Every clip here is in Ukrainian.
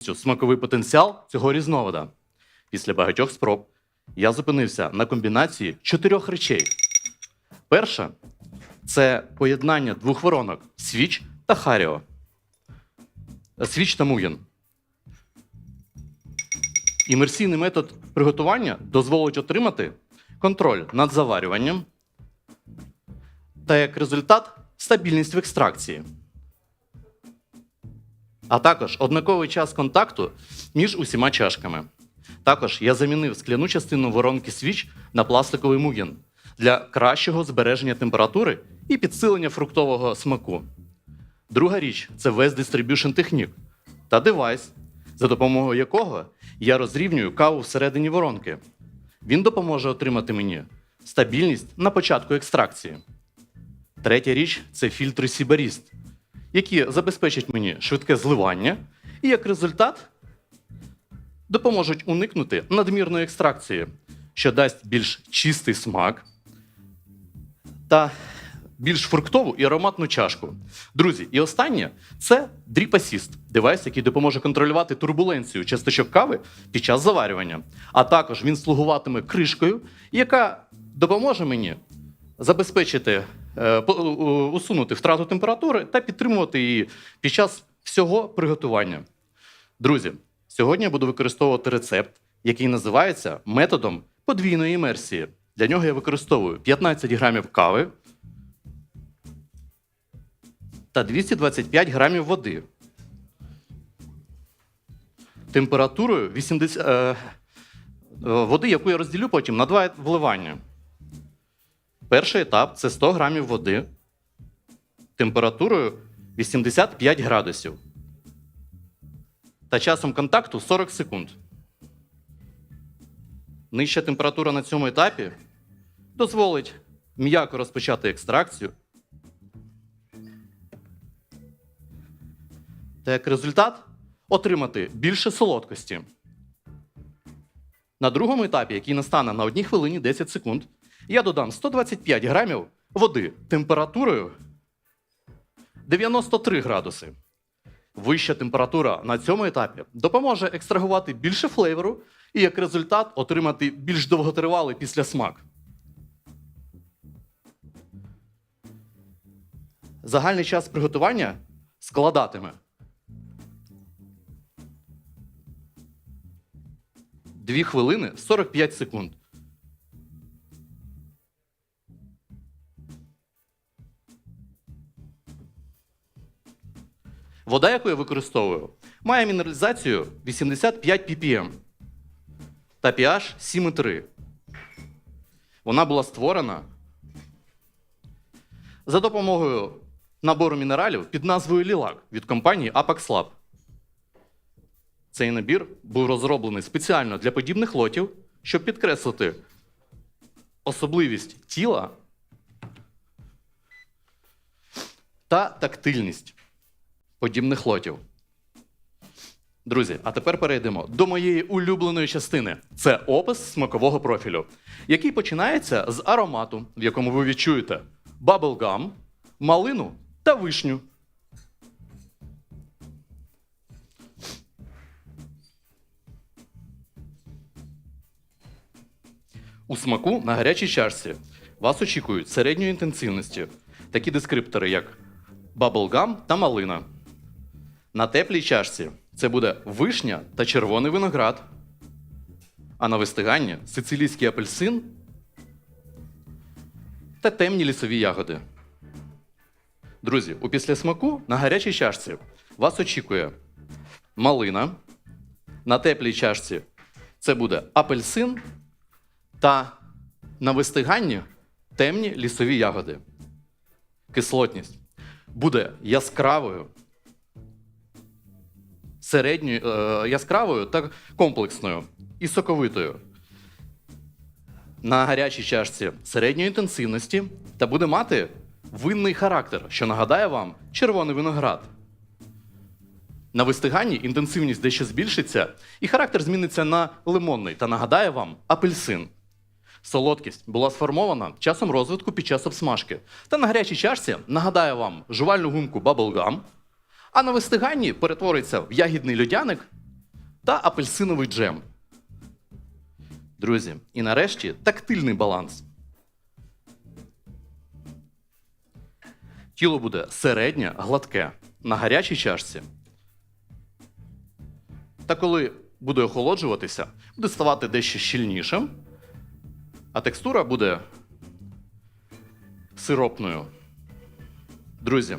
смаковий потенціал цього різновида. Після багатьох спроб я зупинився на комбінації чотирьох речей. Перша це поєднання двох воронок свіч та Харіо. Свіч та Муген. Імерсійний метод приготування дозволить отримати контроль над заварюванням та як результат стабільність в екстракції. А також однаковий час контакту між усіма чашками. Також я замінив скляну частину воронки свіч на пластиковий муген для кращого збереження температури і підсилення фруктового смаку. Друга річ це West Distribution Technique та девайс, за допомогою якого я розрівнюю каву всередині воронки. Він допоможе отримати мені стабільність на початку екстракції. Третя річ це фільтри Сібаріст, які забезпечать мені швидке зливання і як результат допоможуть уникнути надмірної екстракції, що дасть більш чистий смак та більш фруктову і ароматну чашку. Друзі, і останнє це Assist – девайс, який допоможе контролювати турбуленцію часточок кави під час заварювання. А також він слугуватиме кришкою, яка допоможе мені забезпечити, усунути втрату температури та підтримувати її під час всього приготування. Друзі, сьогодні я буду використовувати рецепт, який називається методом подвійної імерсії. Для нього я використовую 15 грамів кави та 225 грамів води. Температурою 80, е, е, води, яку я розділю потім на два вливання. Перший етап це 100 грамів води температурою 85 градусів та часом контакту 40 секунд. Нижча температура на цьому етапі дозволить м'яко розпочати екстракцію. Та як результат отримати більше солодкості. На другому етапі, який настане на 1 хвилині 10 секунд, я додам 125 грамів води температурою 93 градуси. Вища температура на цьому етапі допоможе екстрагувати більше флейвору і як результат отримати більш довготривалий післясмак. Загальний час приготування складатиме 2 хвилини 45 секунд. Вода, яку я використовую, має мінералізацію 85 ppm та pH 7,3. Вона була створена за допомогою набору мінералів під назвою Лілак від компанії Apex Lab. Цей набір був розроблений спеціально для подібних лотів, щоб підкреслити особливість тіла та тактильність подібних лотів. Друзі, а тепер перейдемо до моєї улюбленої частини. Це опис смакового профілю, який починається з аромату, в якому ви відчуєте баблгам, малину та вишню. У смаку на гарячій чашці вас очікують середньої інтенсивності такі дескриптори, як баблгам та малина. На теплій чашці це буде вишня та червоний виноград. А на вистиганні сицилійський апельсин та темні лісові ягоди. Друзі, у післясмаку на гарячій чашці вас очікує малина. На теплій чашці це буде апельсин та на вистиганні темні лісові ягоди. Кислотність буде яскравою, середньою, е, яскравою та комплексною і соковитою. На гарячій чашці середньої інтенсивності та буде мати винний характер, що нагадає вам червоний виноград. На вистиганні інтенсивність дещо збільшиться, і характер зміниться на лимонний та нагадає вам апельсин. Солодкість була сформована часом розвитку під час обсмажки. Та на гарячій чашці нагадає вам жувальну гумку Bubblegum, а на вистиганні перетвориться в ягідний льодяник та апельсиновий джем. Друзі, і нарешті тактильний баланс. Тіло буде середнє, гладке на гарячій чашці. Та коли буде охолоджуватися, буде ставати дещо щільнішим, а текстура буде сиропною. Друзі,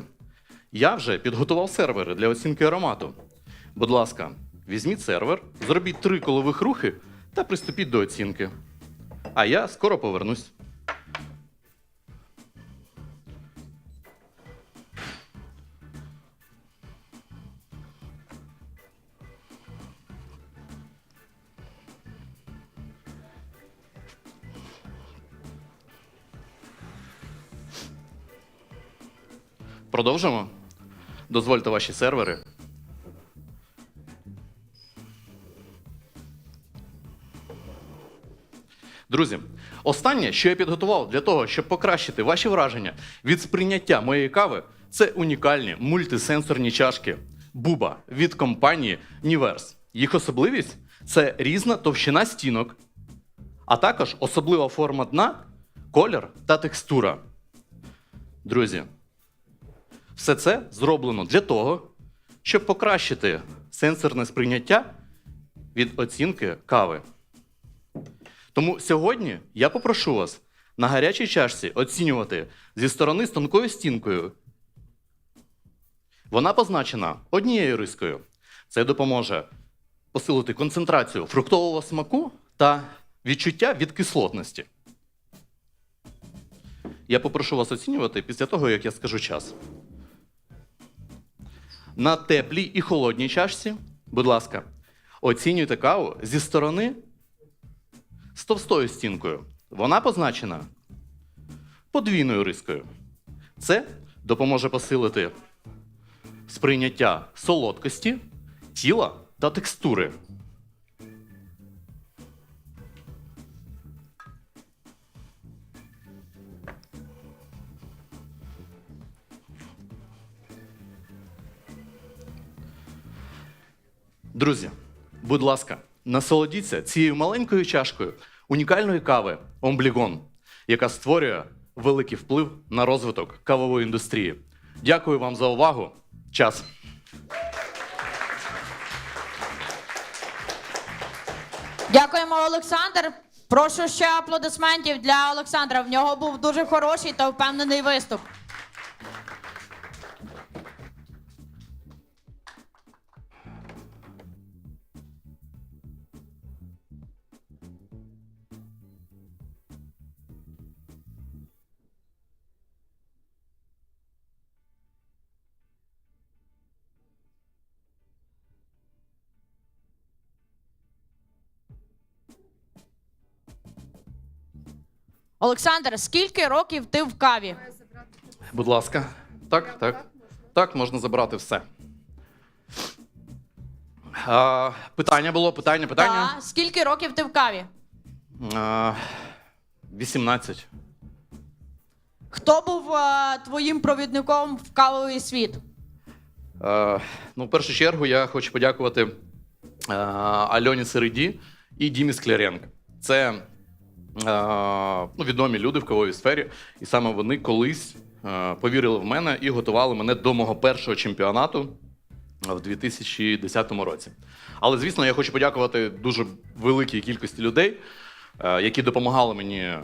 я вже підготував сервери для оцінки аромату. Будь ласка, візьміть сервер, зробіть три колових рухи та приступіть до оцінки. А я скоро повернусь. Продовжимо? Дозвольте ваші сервери. Друзі, останнє, що я підготував для того, щоб покращити ваші враження від сприйняття моєї кави, це унікальні мультисенсорні чашки Буба від компанії Niverse. Їх особливість це різна товщина стінок, а також особлива форма дна, колір та текстура. Друзі, все це зроблено для того, щоб покращити сенсорне сприйняття від оцінки кави. Тому сьогодні я попрошу вас на гарячій чашці оцінювати зі сторони з тонкою стінкою. Вона позначена однією рискою. Це допоможе посилити концентрацію фруктового смаку та відчуття від кислотності. Я попрошу вас оцінювати після того, як я скажу час. На теплій і холодній чашці, будь ласка, оцінюйте каву зі сторони з товстою стінкою. Вона позначена подвійною рискою. Це допоможе посилити сприйняття солодкості, тіла та текстури. Друзі, будь ласка, насолодіться цією маленькою чашкою унікальної кави Омблігон, яка створює великий вплив на розвиток кавової індустрії. Дякую вам за увагу. Час. Дякуємо, Олександр. Прошу ще аплодисментів для Олександра. В нього був дуже хороший та впевнений виступ. Олександр, скільки років ти в каві? Будь ласка. Так, так. Так, можна забрати все. А, питання було, питання, питання. Та, скільки років ти в каві? А, 18. Хто був е, твоїм провідником в кавовий світ? Е, ну, в першу чергу я хочу подякувати е, Альоні Середі і Дімі Скляренко. Це ну, відомі люди в кавовій сфері, і саме вони колись е, повірили в мене і готували мене до мого першого чемпіонату в 2010 році. Але, звісно, я хочу подякувати дуже великій кількості людей, е, які допомагали мені е,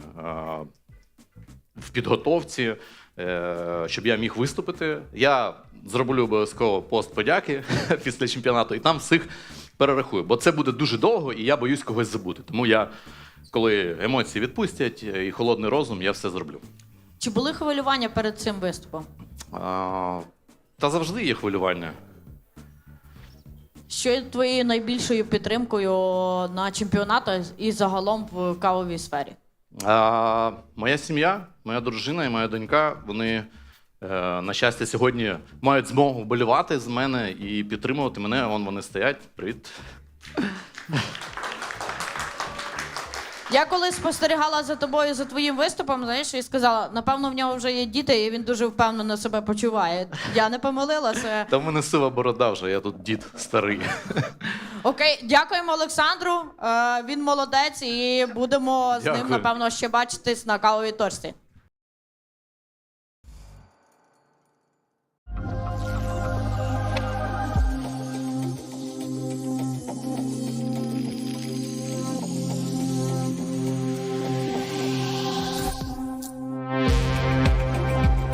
в підготовці, е, щоб я міг виступити. Я зроблю обов'язково пост подяки після чемпіонату, і там всіх перерахую. Бо це буде дуже довго, і я боюсь когось забути. Тому я, коли емоції відпустять е, і холодний розум, я все зроблю. Чи були хвилювання перед цим виступом? А, та завжди є хвилювання. Що є твоєю найбільшою підтримкою на чемпіонату і загалом в кавовій сфері? А, моя сім'я, моя дружина і моя донька, вони, е, на щастя, сьогодні мають змогу вболівати з мене і підтримувати мене. Вон вони стоять. Привіт. Я коли спостерігала за тобою за твоїм виступом, знаєш, і сказала, напевно, в нього вже є діти, і він дуже впевнено себе почуває. Я не помилилася. Та в мене сива борода вже, я тут дід старий. Окей, дякуємо Олександру. Е, він молодець, і будемо з ним, Дякую. напевно, ще бачитись на кавовій точці.